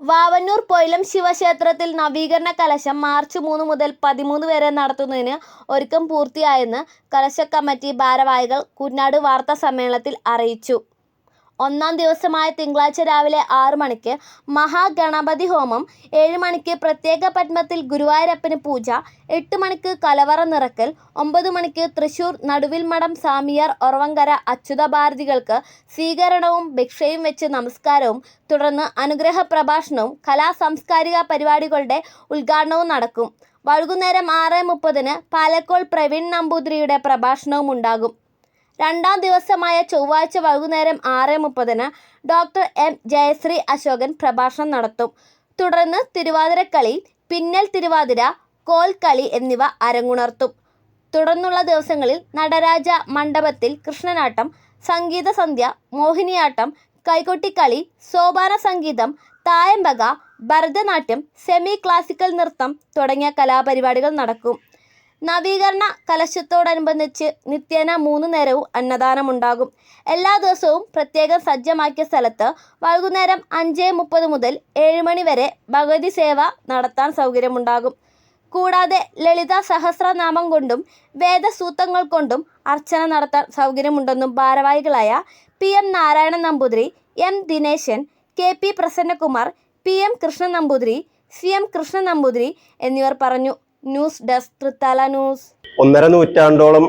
വാവന്നൂർ പൊയിലം ശിവക്ഷേത്രത്തിൽ നവീകരണ കലശം മാർച്ച് മൂന്ന് മുതൽ പതിമൂന്ന് വരെ നടത്തുന്നതിന് ഒരുക്കം പൂർത്തിയായെന്ന് കലശ കമ്മിറ്റി ഭാരവാഹികൾ കുറ്റ്നാട് വാർത്താ സമ്മേളനത്തിൽ അറിയിച്ചു. ഒന്നാം ദിവസമായ തിങ്കളാഴ്ച രാവിലെ ആറ് മണിക്ക് മഹാഗണപതി ഹോമം, ഏഴ് മണിക്ക് പ്രത്യേക പത്മത്തിൽ ഗുരുവായൂരപ്പന് പൂജ, എട്ട് മണിക്ക് കലവറ നിറക്കൽ ഒമ്പത് മണിക്ക് തൃശൂർ നടുവിൽ മഠം സാമിയാർ ഒറവങ്കര അച്യുതഭാരതികൾക്ക് സ്വീകരണവും ഭിക്ഷയും വെച്ച് നമസ്കാരവും തുടർന്ന് അനുഗ്രഹ പ്രഭാഷണവും കലാ സാംസ്കാരിക പരിപാടികളുടെ ഉദ്ഘാടനവും നടക്കും. വൈകുന്നേരം ആറ് മുപ്പതിന് പാലക്കോൾ പ്രവീൺ നമ്പൂതിരിയുടെ പ്രഭാഷണവും ഉണ്ടാകും. രണ്ടാം ദിവസമായ ചൊവ്വാഴ്ച വൈകുന്നേരം ആറ് മുപ്പതിന് ഡോക്ടർ എം. ജയശ്രീ അശോകൻ പ്രഭാഷണം നടത്തും. തുടർന്ന് തിരുവാതിരക്കളി, പിന്നൽ തിരുവാതിര, കോൽക്കളി എന്നിവ അരങ്ങുണർത്തും. തുടർന്നുള്ള ദിവസങ്ങളിൽ നടരാജ മണ്ഡപത്തിൽ കൃഷ്ണനാട്ടം, സംഗീത സന്ധ്യ മോഹിനിയാട്ടം, കൈകൊട്ടിക്കളി, സോപാന സംഗീതം, തായമ്പക, ഭരതനാട്യം, സെമി ക്ലാസിക്കൽ നൃത്തം തുടങ്ങിയ കലാപരിപാടികൾ നടക്കും. നവീകരണ കലശത്തോടനുബന്ധിച്ച് നിത്യേന മൂന്ന് നേരവും അന്നദാനമുണ്ടാകും. എല്ലാ ദിവസവും പ്രത്യേകം സജ്ജമാക്കിയ സ്ഥലത്ത് വൈകുന്നേരം അഞ്ച് മുപ്പത് മുതൽ ഏഴ് മണി വരെ ഭഗവതിസേവ നടത്താൻ സൗകര്യമുണ്ടാകും. കൂടാതെ ലളിത സഹസ്രനാമം കൊണ്ടും വേദസൂത്രങ്ങൾ കൊണ്ടും അർച്ചന നടത്താൻ സൗകര്യമുണ്ടെന്നും ഭാരവാഹികളായ P. M. Narayana Namboothiri, M. Dineshan, K. P. Prasannakumar, P. M. Krishnan Namboothiri, C. M. Krishnan Namboothiri എന്നിവർ പറഞ്ഞു. News desk Thrithala news. ഒന്നര നൂറ്റാണ്ടോളം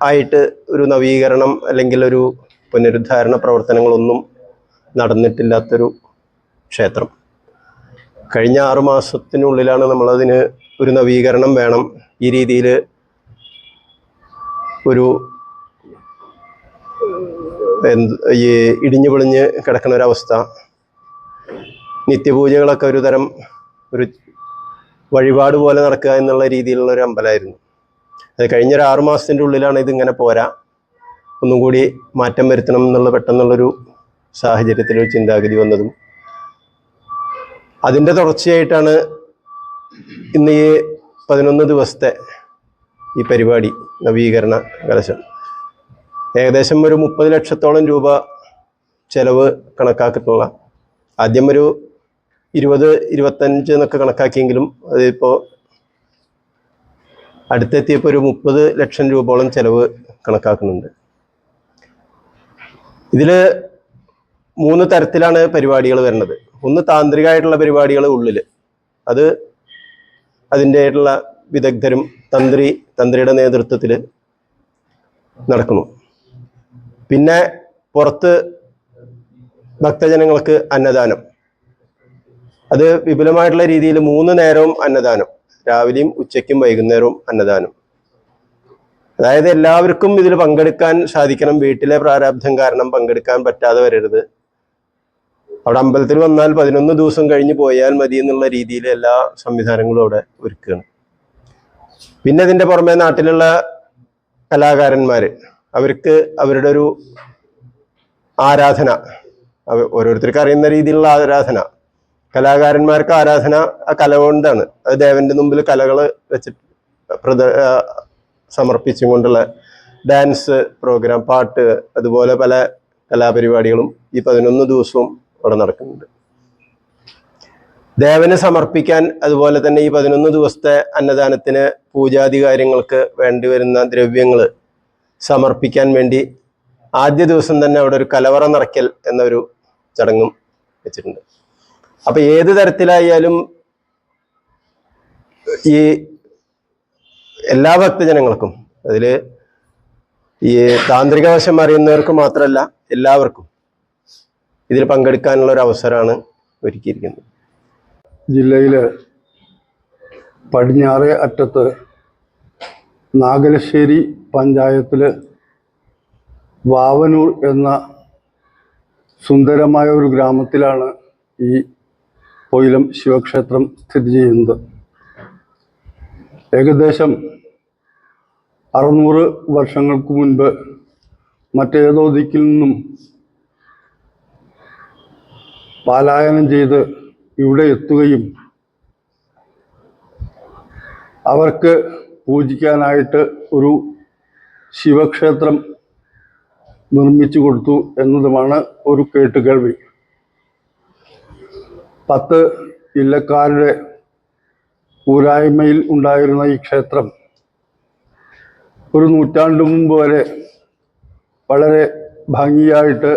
ആയിട്ട് ഒരു നവീകരണം അല്ലെങ്കിൽ ഒരു പുനരുദ്ധാരണ പ്രവർത്തനങ്ങളൊന്നും നടന്നിട്ടില്ലാത്തൊരു ക്ഷേത്രം. കഴിഞ്ഞ ആറു മാസത്തിനുള്ളിലാണ് നമ്മളതിന് ഒരു നവീകരണം വേണം. ഈ രീതിയിൽ ഒരു എന്ത് ഈ ഇടിഞ്ഞു പൊളിഞ്ഞ് കിടക്കുന്ന ഒരവസ്ഥ. നിത്യപൂജകളൊക്കെ ഒരു തരം ഒരു വഴിപാട് പോലെ നടക്കുക എന്നുള്ള രീതിയിലുള്ള ഒരു അമ്പലമായിരുന്നു അത് കഴിഞ്ഞ ഒരു ആറു മാസത്തിന്റെ ഉള്ളിലാണ് ഇതിങ്ങനെ പോരാ. ഒന്നും കൂടി മാറ്റം വരുത്തണം എന്നുള്ള പെട്ടെന്നുള്ളൊരു സാഹചര്യത്തിൽ ഒരു ചിന്താഗതി വന്നതും. അതിന്റെ തുടർച്ചയായിട്ടാണ് ഇന്ന് ഈ പതിനൊന്ന് ദിവസത്തെ ഈ പരിപാടി നവീകരണ കലശം. ഏകദേശം ഒരു മുപ്പത് ലക്ഷത്തോളം രൂപ ചെലവ് കണക്കാക്കിയിട്ടുള്ള ആദ്യം ഒരു ഇരുപത് ഇരുപത്തഞ്ച് എന്നൊക്കെ കണക്കാക്കിയെങ്കിലും അതിപ്പോൾ അടുത്തെത്തിയപ്പോൾ ഒരു മുപ്പത് ലക്ഷം രൂപയോളം ചിലവ് കണക്കാക്കുന്നുണ്ട്. ഇതിൽ മൂന്ന് തരത്തിലാണ് പരിപാടികൾ വരുന്നത്. ഒന്ന് താന്ത്രികമായിട്ടുള്ള പരിപാടികൾ ഉള്ളിൽ അത് അതിന്റെതായിട്ടുള്ള വിദഗ്ധരും തന്ത്രി തന്ത്രിയുടെ നേതൃത്വത്തിൽ നടക്കുന്നു. പിന്നെ പുറത്ത് ഭക്തജനങ്ങൾക്ക് അന്നദാനം. അത് വിപുലമായിട്ടുള്ള രീതിയിൽ മൂന്ന് നേരവും അന്നദാനം. രാവിലെയും ഉച്ചയ്ക്കും വൈകുന്നേരവും അന്നദാനം. അതായത് എല്ലാവർക്കും ഇതിൽ പങ്കെടുക്കാൻ സാധിക്കണം. വീട്ടിലെ പ്രാരാബ്ധം കാരണം പങ്കെടുക്കാൻ പറ്റാതെ വരരുത്. അവിടെ അമ്പലത്തിൽ വന്നാൽ പതിനൊന്ന് ദിവസം കഴിഞ്ഞ് പോയാൽ മതി എന്നുള്ള രീതിയിൽ എല്ലാ സംവിധാനങ്ങളും അവിടെ ഒരുക്കുകയാണ്. പിന്നെ അതിന്റെ പുറമെ നാട്ടിലുള്ള കലാകാരന്മാർ അവർക്ക് അവരുടെ ഒരു ആരാധന. ഓരോരുത്തർക്കും അറിയുന്ന രീതിയിലുള്ള ആരാധന. കലാകാരന്മാർക്ക് ആരാധന ആ കല കൊണ്ടാണ്. അത് ദേവന്റെ മുമ്പിൽ കലകൾ വെച്ചിട്ട് പ്രദ സമർപ്പിച്ചും കൊണ്ടുള്ള ഡാൻസ് പ്രോഗ്രാം പാട്ട് അതുപോലെ പല കലാപരിപാടികളും ഈ പതിനൊന്ന് ദിവസവും അവിടെ നടക്കുന്നുണ്ട്. ദേവനെ സമർപ്പിക്കാൻ അതുപോലെ തന്നെ ഈ പതിനൊന്ന് ദിവസത്തെ അന്നദാനത്തിന് പൂജാതി കാര്യങ്ങൾക്ക് വേണ്ടി വരുന്ന ദ്രവ്യങ്ങൾ സമർപ്പിക്കാൻ വേണ്ടി ആദ്യ ദിവസം തന്നെ അവിടെ ഒരു കലവറ നിറയ്ക്കൽ എന്നൊരു ചടങ്ങും വെച്ചിട്ടുണ്ട്. അപ്പൊ ഏത് തരത്തിലായാലും ഈ എല്ലാ ഭക്തജനങ്ങൾക്കും അതിൽ ഈ താന്ത്രിക വശം അറിയുന്നവർക്ക് മാത്രമല്ല എല്ലാവർക്കും ഇതിൽ പങ്കെടുക്കാനുള്ള ഒരു അവസരമാണ് ഒരുക്കിയിരിക്കുന്നത്. ജില്ലയിലെ പടിഞ്ഞാറേ അറ്റത്ത് നാഗലശ്ശേരി പഞ്ചായത്തിൽ വാവനൂർ എന്ന സുന്ദരമായ ഒരു ഗ്രാമത്തിലാണ് ഈ പൊയിലം ശിവക്ഷേത്രം സ്ഥിതി ചെയ്യുന്നത്. ഏകദേശം അറുന്നൂറ് വർഷങ്ങൾക്ക് മുൻപ് മറ്റേതോ ദിക്കിൽ നിന്നും പാലായനം ചെയ്ത് ഇവിടെ എത്തുകയും അവർക്ക് പൂജിക്കാനായിട്ട് ഒരു ശിവക്ഷേത്രം നിർമ്മിച്ചു കൊടുത്തു എന്നതുമാണ് ഒരു കേട്ടുകേൾവി. പത്ത് ഇല്ലക്കാരുടെ ഊരായ്മയിൽ ഉണ്ടായിരുന്ന ഈ ക്ഷേത്രം ഒരു നൂറ്റാണ്ട് മുമ്പ് വരെ വളരെ ഭംഗിയായിട്ട്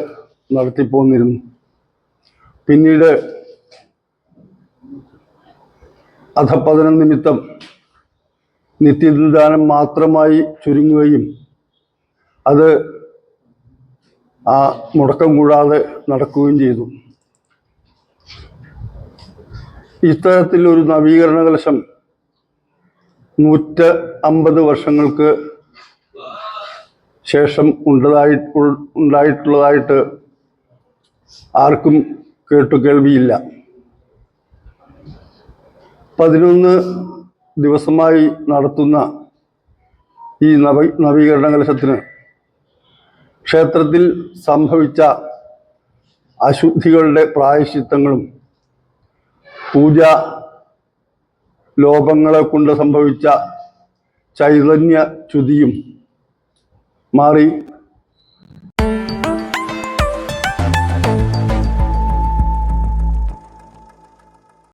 നടത്തിപ്പോന്നിരുന്നു. പിന്നീട് അധപ്പതന നിമിത്തം നിത്യനിദാനം മാത്രമായി ചുരുങ്ങുകയും അത് ആ മുടക്കം കൂടാതെ നടക്കുകയും ചെയ്തു. ഇത്തരത്തിൽ ഒരു നവീകരണ കലശം നൂറ്റ അമ്പത് വർഷങ്ങൾക്ക് ശേഷം ഉണ്ടതായി ഉണ്ടായിട്ടുള്ളതായിട്ട് ആർക്കും കേട്ടു കേൾവിയില്ല. പതിനൊന്ന് ദിവസമായി നടത്തുന്ന ഈ നവ നവീകരണ കലശത്തിന് ക്ഷേത്രത്തിൽ സംഭവിച്ച അശുദ്ധികളുടെ പ്രായശ്ചിത്തങ്ങളും പൂജ ലോപങ്ങളെ കൊണ്ട് സംഭവിച്ച ചൈതന്യ ചുതിയും മാറി